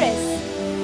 Press,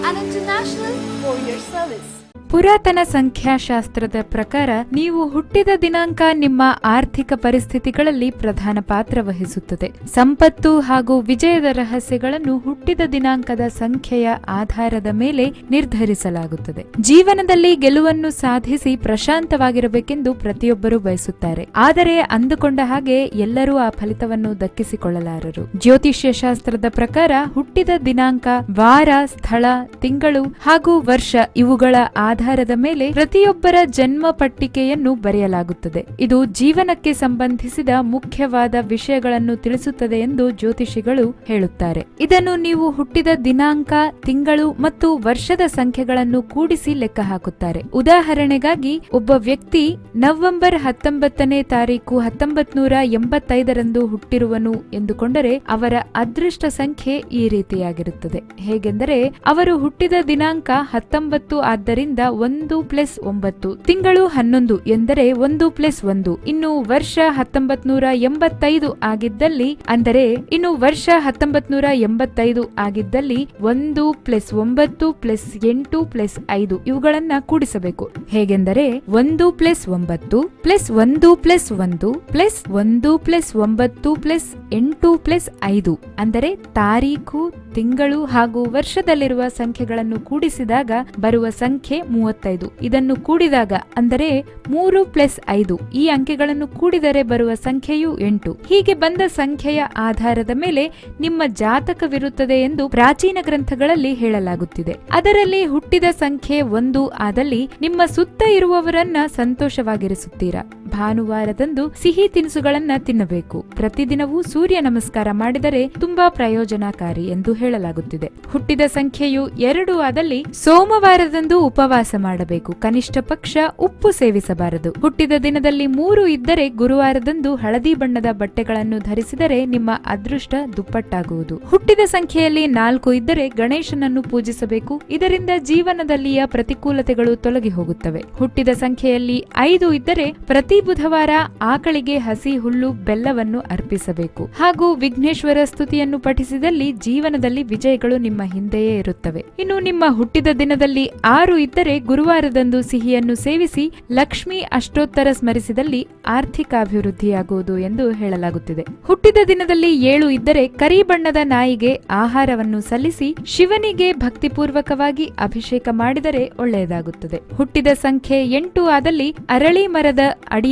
and International for your service. ಪುರಾತನ ಸಂಖ್ಯಾಶಾಸ್ತ್ರದ ಪ್ರಕಾರ ನೀವು ಹುಟ್ಟಿದ ದಿನಾಂಕ ನಿಮ್ಮ ಆರ್ಥಿಕ ಪರಿಸ್ಥಿತಿಗಳಲ್ಲಿ ಪ್ರಧಾನ ಪಾತ್ರ ವಹಿಸುತ್ತದೆ. ಸಂಪತ್ತು ಹಾಗೂ ವಿಜಯದ ರಹಸ್ಯಗಳನ್ನು ಹುಟ್ಟಿದ ದಿನಾಂಕದ ಸಂಖ್ಯೆಯ ಆಧಾರದ ಮೇಲೆ ನಿರ್ಧರಿಸಲಾಗುತ್ತದೆ. ಜೀವನದಲ್ಲಿ ಗೆಲುವನ್ನು ಸಾಧಿಸಿ ಪ್ರಶಾಂತವಾಗಿರಬೇಕೆಂದು ಪ್ರತಿಯೊಬ್ಬರು ಬಯಸುತ್ತಾರೆ. ಆದರೆ ಅಂದುಕೊಂಡ ಹಾಗೆ ಎಲ್ಲರೂ ಆ ಫಲಿತವನ್ನು ದಕ್ಕಿಸಿಕೊಳ್ಳಲಾರರು. ಜ್ಯೋತಿಷ್ಯ ಶಾಸ್ತ್ರದ ಪ್ರಕಾರ ಹುಟ್ಟಿದ ದಿನಾಂಕ ವಾರ, ಸ್ಥಳ, ತಿಂಗಳು ಹಾಗೂ ವರ್ಷ ಇವುಗಳ ಆಧಾರದ ಮೇಲೆ ಪ್ರತಿಯೊಬ್ಬರ ಜನ್ಮ ಪಟ್ಟಿಕೆಯನ್ನು ಬರೆಯಲಾಗುತ್ತದೆ. ಇದು ಜೀವನಕ್ಕೆ ಸಂಬಂಧಿಸಿದ ಮುಖ್ಯವಾದ ವಿಷಯಗಳನ್ನು ತಿಳಿಸುತ್ತದೆ ಎಂದು ಜ್ಯೋತಿಷಿಗಳು ಹೇಳುತ್ತಾರೆ. ಇದನ್ನು ನೀವು ಹುಟ್ಟಿದ ದಿನಾಂಕ, ತಿಂಗಳು ಮತ್ತು ವರ್ಷದ ಸಂಖ್ಯೆಗಳನ್ನು ಕೂಡಿಸಿ ಲೆಕ್ಕ ಹಾಕುತ್ತಾರೆ. ಉದಾಹರಣೆಗಾಗಿ, ಒಬ್ಬ ವ್ಯಕ್ತಿ ನವೆಂಬರ್ ಹತ್ತೊಂಬತ್ತನೇ ತಾರೀಕು ಹತ್ತೊಂಬತ್ ನೂರ ಎಂಬತ್ತೈದರಂದು ಹುಟ್ಟಿರುವನು ಎಂದುಕೊಂಡರೆ ಅವರ ಅದೃಷ್ಟ ಸಂಖ್ಯೆ ಈ ರೀತಿಯಾಗಿರುತ್ತದೆ. ಹೇಗೆಂದರೆ, ಅವರು ಹುಟ್ಟಿದ ದಿನಾಂಕ ಹತ್ತೊಂಬತ್ತು ಆದ್ದರಿಂದ ಒಂದು ಪ್ಲಸ್ ಒಂಬತ್ತು. ತಿಂಗಳು ಹನ್ನೊಂದು ಎಂದರೆ ಒಂದು ಪ್ಲಸ್ ಒಂದು. ಇನ್ನು ವರ್ಷ ಹತ್ತೊಂಬತ್ ನೂರ ಎಂಬತ್ತೈದು ಆಗಿದ್ದಲ್ಲಿ, ಅಂದರೆ ಇನ್ನು ವರ್ಷ ಹತ್ತೊಂಬತ್ ನೂರ ಎಂಬತ್ತೈದು ಆಗಿದ್ದಲ್ಲಿ ಒಂದು ಪ್ಲಸ್ ಒಂಬತ್ತು ಪ್ಲಸ್ ಎಂಟು ಪ್ಲಸ್ ಐದು ಇವುಗಳನ್ನ ಕೂಡಿಸಬೇಕು. ಹೇಗೆಂದರೆ ಒಂದು ಪ್ಲಸ್ ಒಂಬತ್ತು ಪ್ಲಸ್ ಒಂದು ಪ್ಲಸ್ ಒಂದು ಪ್ಲಸ್ ಒಂದು ಪ್ಲಸ್ ಒಂಬತ್ತು ಪ್ಲಸ್ ಎಂಟು ಪ್ಲಸ್ ಐದು. ಅಂದರೆ ತಾರೀಖು ತಿಂಗಳು ಹಾಗೂ ವರ್ಷದಲ್ಲಿರುವ ಸಂಖ್ಯೆಗಳನ್ನು ಕೂಡಿಸಿದಾಗ ಬರುವ ಸಂಖ್ಯೆ ಮೂವತ್ತೈದು. ಇದನ್ನು ಕೂಡಿದಾಗ ಅಂದರೆ ಮೂರು ಪ್ಲಸ್ ಐದು. ಈ ಅಂಕೆಗಳನ್ನು ಕೂಡಿದರೆ ಬರುವ ಸಂಖ್ಯೆಯು ಎಂಟು. ಹೀಗೆ ಬಂದ ಸಂಖ್ಯೆಯ ಆಧಾರದ ಮೇಲೆ ನಿಮ್ಮ ಜಾತಕವಿರುತ್ತದೆ ಎಂದು ಪ್ರಾಚೀನ ಗ್ರಂಥಗಳಲ್ಲಿ ಹೇಳಲಾಗುತ್ತಿದೆ. ಅದರಲ್ಲಿ ಹುಟ್ಟಿದ ಸಂಖ್ಯೆ ಒಂದು, ಆದಲ್ಲಿ ನಿಮ್ಮ ಸುತ್ತ ಇರುವವರನ್ನ ಸಂತೋಷವಾಗಿರಿಸುತ್ತೀರಾ? ಭಾನುವಾರದಂದು ಸಿಹಿ ತಿನಿಸುಗಳನ್ನ ತಿನ್ನಬೇಕು. ಪ್ರತಿದಿನವೂ ಸೂರ್ಯ ನಮಸ್ಕಾರ ಮಾಡಿದರೆ ತುಂಬಾ ಪ್ರಯೋಜನಕಾರಿ ಎಂದು ಹೇಳಲಾಗುತ್ತಿದೆ. ಹುಟ್ಟಿದ ಸಂಖ್ಯೆಯು ಎರಡು ಆದಲ್ಲಿ ಸೋಮವಾರದಂದು ಉಪವಾಸ ಮಾಡಬೇಕು. ಕನಿಷ್ಠ ಪಕ್ಷ ಉಪ್ಪು ಸೇವಿಸಬಾರದು. ಹುಟ್ಟಿದ ದಿನದಲ್ಲಿ ಮೂರು ಇದ್ದರೆ ಗುರುವಾರದಂದು ಹಳದಿ ಬಣ್ಣದ ಬಟ್ಟೆಗಳನ್ನು ಧರಿಸಿದರೆ ನಿಮ್ಮ ಅದೃಷ್ಟ ದುಪ್ಪಟ್ಟಾಗುವುದು. ಹುಟ್ಟಿದ ಸಂಖ್ಯೆಯಲ್ಲಿ ನಾಲ್ಕು ಇದ್ದರೆ ಗಣೇಶನನ್ನು ಪೂಜಿಸಬೇಕು. ಇದರಿಂದ ಜೀವನದಲ್ಲಿಯ ಪ್ರತಿಕೂಲತೆಗಳು ತೊಲಗಿ ಹೋಗುತ್ತವೆ. ಹುಟ್ಟಿದ ಸಂಖ್ಯೆಯಲ್ಲಿ ಐದು ಇದ್ದರೆ ಪ್ರತಿ ಬುಧವಾರ ಆಕಳಿಗೆ ಹಸಿ ಹುಲ್ಲು ಬೆಲ್ಲವನ್ನು ಅರ್ಪಿಸಬೇಕು. ಹಾಗೂ ವಿಘ್ನೇಶ್ವರ ಸ್ತುತಿಯನ್ನು ಪಠಿಸಿದಲ್ಲಿ ಜೀವನದಲ್ಲಿ ವಿಜಯಗಳು ನಿಮ್ಮ ಹಿಂದೆಯೇ ಇರುತ್ತವೆ. ಇನ್ನು ನಿಮ್ಮ ಹುಟ್ಟಿದ ದಿನದಲ್ಲಿ ಆರು ಇದ್ದರೆ ಗುರುವಾರದಂದು ಸಿಹಿಯನ್ನು ಸೇವಿಸಿ ಲಕ್ಷ್ಮಿ ಅಷ್ಟೋತ್ತರ ಸ್ಮರಿಸಿದಲ್ಲಿ ಆರ್ಥಿಕ ಅಭಿವೃದ್ಧಿಯಾಗುವುದು ಎಂದು ಹೇಳಲಾಗುತ್ತಿದೆ. ಹುಟ್ಟಿದ ದಿನದಲ್ಲಿ ಏಳು ಇದ್ದರೆ ಕರಿ ಬಣ್ಣದ ನಾಯಿಗೆ ಆಹಾರವನ್ನು ಸಲ್ಲಿಸಿ ಶಿವನಿಗೆ ಭಕ್ತಿಪೂರ್ವಕವಾಗಿ ಅಭಿಷೇಕ ಮಾಡಿದರೆ ಒಳ್ಳೆಯದಾಗುತ್ತದೆ. ಹುಟ್ಟಿದ ಸಂಖ್ಯೆ ಎಂಟು ಆದಲ್ಲಿ ಅರಳಿ ಮರದ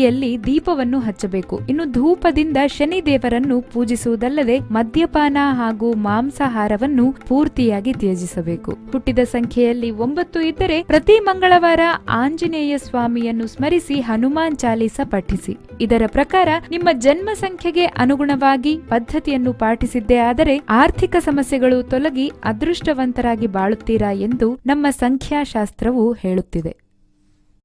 ಅಡಿಯಲ್ಲಿ ದೀಪವನ್ನು ಹಚ್ಚಬೇಕು. ಇನ್ನು ಧೂಪದಿಂದ ಶನಿ ದೇವರನ್ನು ಪೂಜಿಸುವುದಲ್ಲದೆ ಮದ್ಯಪಾನ ಹಾಗೂ ಮಾಂಸಾಹಾರವನ್ನು ಪೂರ್ತಿಯಾಗಿ ತ್ಯಜಿಸಬೇಕು. ಹುಟ್ಟಿದ ಸಂಖ್ಯೆಯಲ್ಲಿ ಒಂಬತ್ತು ಇದ್ದರೆ ಪ್ರತಿ ಮಂಗಳವಾರ ಆಂಜನೇಯ ಸ್ವಾಮಿಯನ್ನು ಸ್ಮರಿಸಿ ಹನುಮಾನ್ ಚಾಲೀಸ ಪಠಿಸಿ. ಇದರ ಪ್ರಕಾರ ನಿಮ್ಮ ಜನ್ಮ ಸಂಖ್ಯೆಗೆ ಅನುಗುಣವಾಗಿ ಪದ್ಧತಿಯನ್ನು ಪಾಠಿಸಿದ್ದೇ ಆದರೆ ಆರ್ಥಿಕ ಸಮಸ್ಯೆಗಳು ತೊಲಗಿ ಅದೃಷ್ಟವಂತರಾಗಿ ಬಾಳುತ್ತೀರಾ ಎಂದು ನಮ್ಮ ಸಂಖ್ಯಾಶಾಸ್ತ್ರವು ಹೇಳುತ್ತಿದೆ.